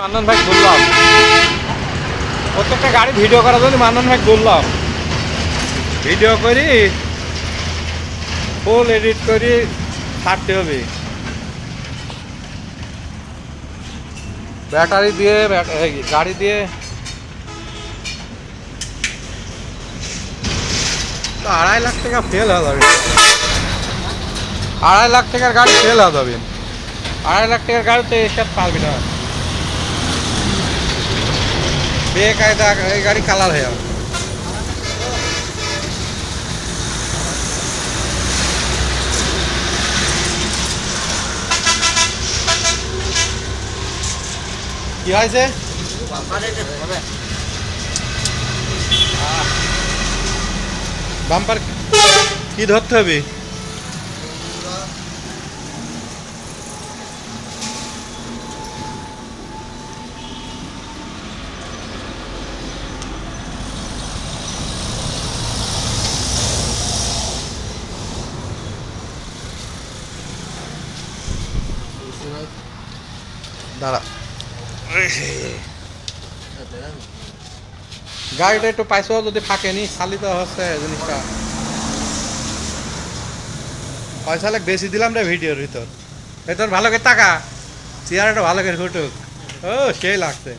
মান্নান ভাই বললাম প্রত্যেকটা গাড়ি ভিডিও করার জন্য মান্নান ভাই বললাম ভিডিও করি ফুল এডিট করি ছাড়তে হবে। ব্যাটারি দিয়ে গাড়ি দিয়ে। আড়াই লাখ টাকা ফেল হয়ে যাবে। আড়াই লাখ টাকার গাড়ি ফেল হয়ে যাবে। আড়াই লাখ টাকার গাড়িতে এসব পারবি না। বেকায়দা এই গাড়ি কালার হয়ে যাবে। কি হয়েছে? বাম্পার কি ধরতে হবে? দাঁড়া। গাড়িটা একটু পাইছো, যদি ফাঁকে নি চালিত হচ্ছে জিনিসটা। পয়সা লাগ বেশি দিলাম রে ভিডিওর ভিতর ভিতর তোর ভালো করে টাকা চেয়ারটা ভালো করে ফুটুক ও সেই লাগছে।